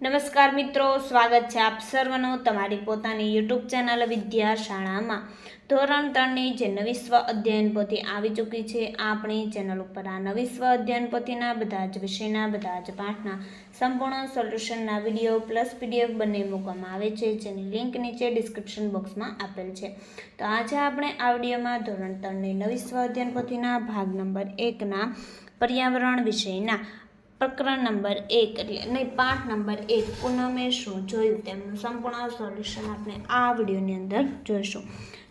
નમસ્કાર મિત્રો, સ્વાગત છે આપ સર્વનો તમારી પોતાની યુટ્યુબ ચેનલ વિદ્યાશાળામાં. ધોરણ ત્રણની જે નવી સ્વ અધ્યયન પોથી આવી ચૂકી છે, આપણી ચેનલ ઉપર આ નવી સ્વ અધ્યયન પોથીના બધા જ વિષયના, બધા જ પાઠના સંપૂર્ણ સોલ્યુશનના વીડિયો પ્લસ પીડીએફ બંને મૂકવામાં આવે છે, જેની લિંક નીચે ડિસ્ક્રિપ્શન બોક્સમાં આપેલ છે. તો આજે આપણે આ વિડીયોમાં ધોરણ ત્રણની નવી સ્વ અધ્યયન પોથીના ભાગ નંબર એકના પર્યાવરણ વિષયના પ્રકરણ નંબર એક એટલે નહીં, પાઠ નંબર એક, પૂનમે શું જોયું તેમનું સંપૂર્ણ સોલ્યુશન આપણે આ વિડીયોની અંદર જોઈશું.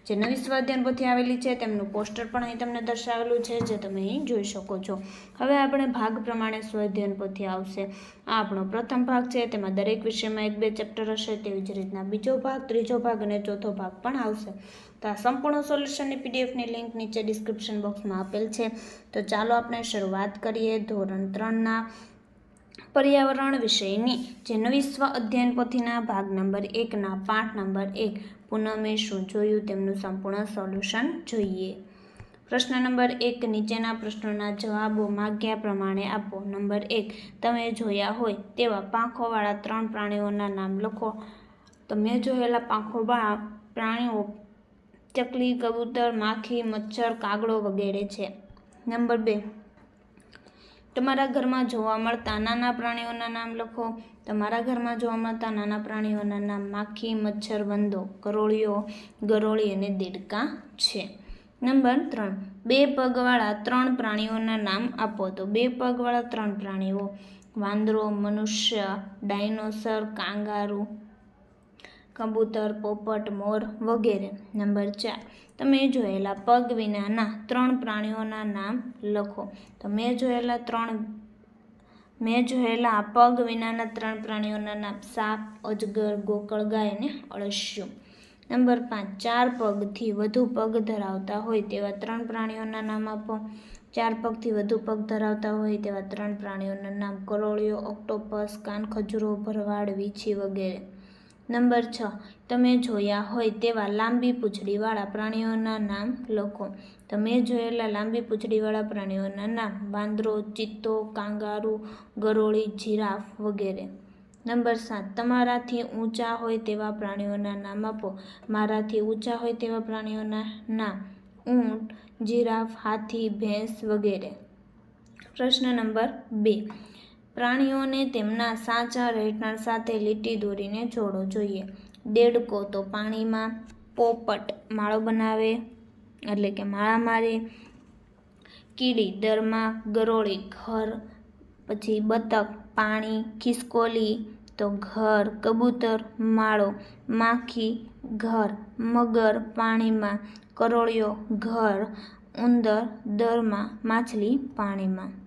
જે નવી સ્વાધ્યાયન આવેલી છે, તેમનું પોસ્ટર પણ અહીં તમને દર્શાવેલું છે, જે તમે અહીં જોઈ શકો છો. હવે આપણે ભાગ પ્રમાણે સ્વાધ્યાયન પોથી આવશે. આ આપણો પ્રથમ ભાગ છે, તેમાં દરેક વિષયમાં એક બે ચેપ્ટર હશે, તેવી જ રીતના બીજો ભાગ, ત્રીજો ભાગ અને ચોથો ભાગ પણ આવશે. તો આ સંપૂર્ણ સોલ્યુશનની પીડીએફની લિંક નીચે ડિસ્ક્રિપ્શન બોક્સમાં આપેલ છે. તો ચાલો આપણે શરૂઆત કરીએ ધોરણ ત્રણના પર્યાવરણ વિષયની. જે નવી સ્વ અધ્યયન પોથીના ભાગ નંબર એકના પાઠ નંબર એક. પૂનમે શું જોયું તેમનું સંપૂર્ણ સોલ્યુશન જોઈએ. પ્રશ્ન નંબર એક, નીચેના પ્રશ્નોના જવાબો માગ્યા પ્રમાણે આપો. નંબર એક, તમે જોયા હોય તેવા પાંખોવાળા ત્રણ પ્રાણીઓના નામ લખો. તમે જોયેલા પાંખોવાળા પ્રાણીઓ ચકલી, કબૂતર, માખી, મચ્છર, કાગડો વગેરે છે. નંબર બે તમારા ઘરમાં જોવા મળતા નાના પ્રાણીઓના નામ લખો. તમારા ઘરમાં જોવા મળતા નાના પ્રાણીઓના નામ માખી, મચ્છર, વંદો, કરોળીઓ, ગરોળી અને દેડકા છે. નંબર ત્રણ. બે પગવાળા ત્રણ પ્રાણીઓના નામ આપો તો બે પગવાળા ત્રણ પ્રાણીઓ. વાંદરો, મનુષ્ય, ડાયનોસર, કાંગારૂ કબૂતર, પોપટ, મોર વગેરે. નંબર ચાર. તમે જોયેલા પગ વિનાના ત્રણ પ્રાણીઓના નામ લખો. તો મેં જોયેલા ત્રણ મેં જોયેલા પગ વિનાના ત્રણ પ્રાણીઓના નામ સાપ, અજગર ગોકળગાય અને અળસિયું. નંબર પાંચ. ચાર પગથી વધુ પગ ધરાવતા હોય તેવા ત્રણ પ્રાણીઓના નામ આપો. ચાર પગથી વધુ પગ ધરાવતા હોય તેવા ત્રણ પ્રાણીઓના નામ કરોળિયો, ઓક્ટોપસ, કાનખજૂરો, ભરવાડ, વીછી વગેરે. નંબર છ. તમે જોયા હોય તેવા લાંબી પૂંછડીવાળા પ્રાણીઓના નામ લખો. તમે જોયેલા લાંબી પૂંછડીવાળા પ્રાણીઓના નામ વાંદરો, ચિત્તો, કાંગારૂ, ગરોળી, જીરાફ વગેરે. નંબર સાત. તમારાથી ઊંચા હોય તેવા પ્રાણીઓના નામ આપો. મારાથી ઊંચા હોય તેવા પ્રાણીઓના નામ ઊંટ, જીરાફ, હાથી, ભેંસ વગેરે. પ્રશ્ન નંબર બે. પ્રાણીઓને તેમના સાચા રહેઠાણ સાથે લીટી દોરીને જોડો જોઈએ. દેડકો તો પાણીમાં પોપટ માળો બનાવે, એટલે કે માળા મારે, કીડી, દરમાં ગરોળી, ઘર, પછી બતક, પાણી, ખિસકોલી, તો ઘર, કબૂતર, માળો, માખી, ઘર, મગર, પાણીમાં કરોળિયો ઘર, ઉંદર, દરમાં માછલી, પાણીમાં.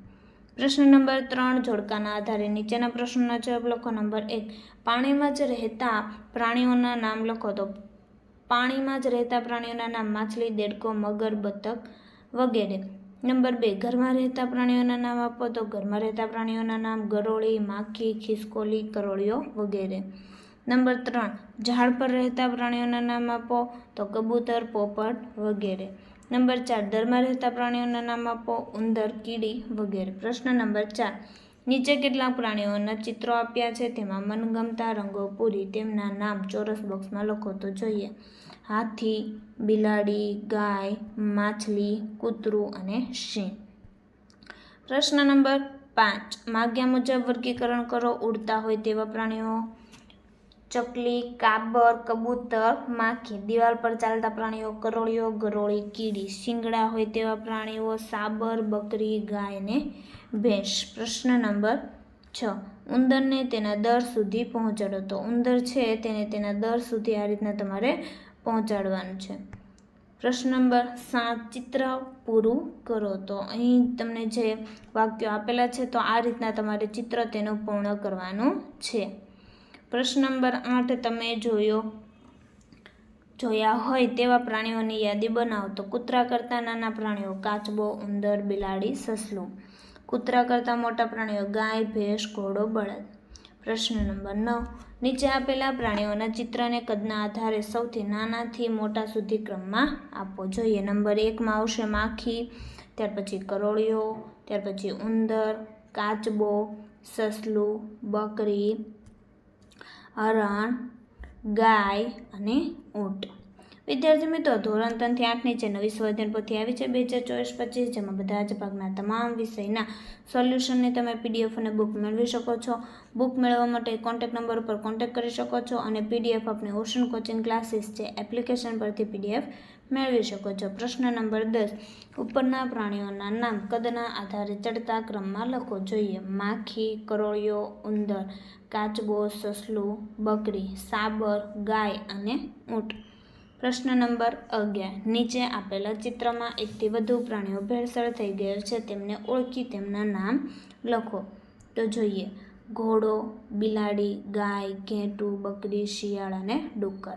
પ્રશ્ન નંબર ત્રણ, જોડકાના આધારે. નીચેના પ્રશ્નોના જવાબ લખો. નંબર એક, પાણીમાં જ રહેતા પ્રાણીઓના નામ લખો. તો પાણીમાં જ રહેતા પ્રાણીઓના નામ માછલી, દેડકો, મગર, બતક વગેરે. નંબર બે, ઘરમાં રહેતા પ્રાણીઓના નામ આપો. તો ઘરમાં રહેતા પ્રાણીઓના નામ ગરોળી, માખી, ખિસકોલી, કરોળીઓ વગેરે. નંબર ત્રણ, ઝાડ પર રહેતા પ્રાણીઓના નામ આપો. તો કબૂતર, પોપટ વગેરે. નંબર ચાર દરમાં રહેતા પ્રાણીઓના નામ આપો, ઉંદર, કીડી વગેરે. પ્રશ્ન નંબર ચાર, નીચે કેટલાક પ્રાણીઓના ચિત્રો આપ્યા છે? તેમાં મનગમતા રંગો, પૂરી, તેમના નામ ચોરસ બોક્સમાં લખો તો જોઈએ. હાથી, બિલાડી, ગાય, માછલી, કૂતરું અને સિંહ. પ્રશ્ન નંબર પાંચ, માગ્યા મુજબ વર્ગીકરણ કરો, ઉડતા હોય તેવા પ્રાણીઓ. ચકલી, કાબર, કબૂતર, માખી, દિવાલ પર ચાલતા પ્રાણીઓ, કરોળીઓ, ગરોળી, કીડી, શિંગડા હોય તેવા પ્રાણીઓ, સાબર, બકરી, ગાય ને ભેંસ. પ્રશ્ન નંબર છ. ઉંદરને તેના દર સુધી પહોંચાડો. તો ઉંદર છે તેને તેના દર સુધી આ રીતના તમારે પહોંચાડવાનું છે. પ્રશ્ન નંબર સાત. ચિત્ર પૂરું કરો. તો અહીં તમને જે વાક્યો આપેલા છે, તો આ રીતના તમારે ચિત્ર તેનું પૂર્ણ કરવાનું છે. પ્રશ્ન નંબર આઠ તમે જોયો, જોયા હોય તેવા પ્રાણીઓની યાદી બનાવો. તો કૂતરા કરતાં નાના પ્રાણીઓ, કાચબો, ઉંદર, બિલાડી, સસલું. કૂતરા કરતાં મોટા પ્રાણીઓ, ગાય, ભેંસ, ઘોડો, બળદ. પ્રશ્ન નંબર નવ. નીચે આપેલા પ્રાણીઓના ચિત્રને કદના આધારે સૌથી નાનાથી મોટા સુધી ક્રમમાં આપવો જોઈએ. નંબર એકમાં આવશે માખી, ત્યાર પછી કરોળીઓ ત્યાર પછી ઉંદર, કાચબો, સસલું, બકરી હરણ ગાય અને ઊંટ. વિદ્યાર્થી મિત્રો, ધોરણ ત્રણથી આઠની જે નવી સ્વાધ્યાન પોથી આવી છે બે હજાર ચોવીસ પચીસ, જેમાં બધા જ ભાગના તમામ વિષયના સોલ્યુશનની તમે પીડીએફ અને બુક મેળવી શકો છો. બુક મેળવવા માટે કોન્ટેક નંબર ઉપર કોન્ટેક્ટ કરી શકો છો અને પીડીએફ આપણે ઓશન કોચિંગ ક્લાસીસ છે એપ્લિકેશન પરથી પીડીએફ મેળવી શકો છો. પ્રશ્ન નંબર દસ. ઉપરના પ્રાણીઓના નામ કદના આધારે ચડતા ક્રમમાં લખો. જોઈએ. માખી, કરોળિયો, ઉંદર, કાચબો, સસલું, બકરી, સાબર, ગાય અને ઊંટ. પ્રશ્ન નંબર અગિયાર. નીચે આપેલા ચિત્રમાં એકથી વધુ પ્રાણીઓ ભેળસેળ થઈ ગયેલ છે. તેમને ઓળખી તેમના નામ લખો. તો જોઈએ. ઘોડો, બિલાડી, ગાય, ઘેટું, બકરી, શિયાળ અને ડુક્કર.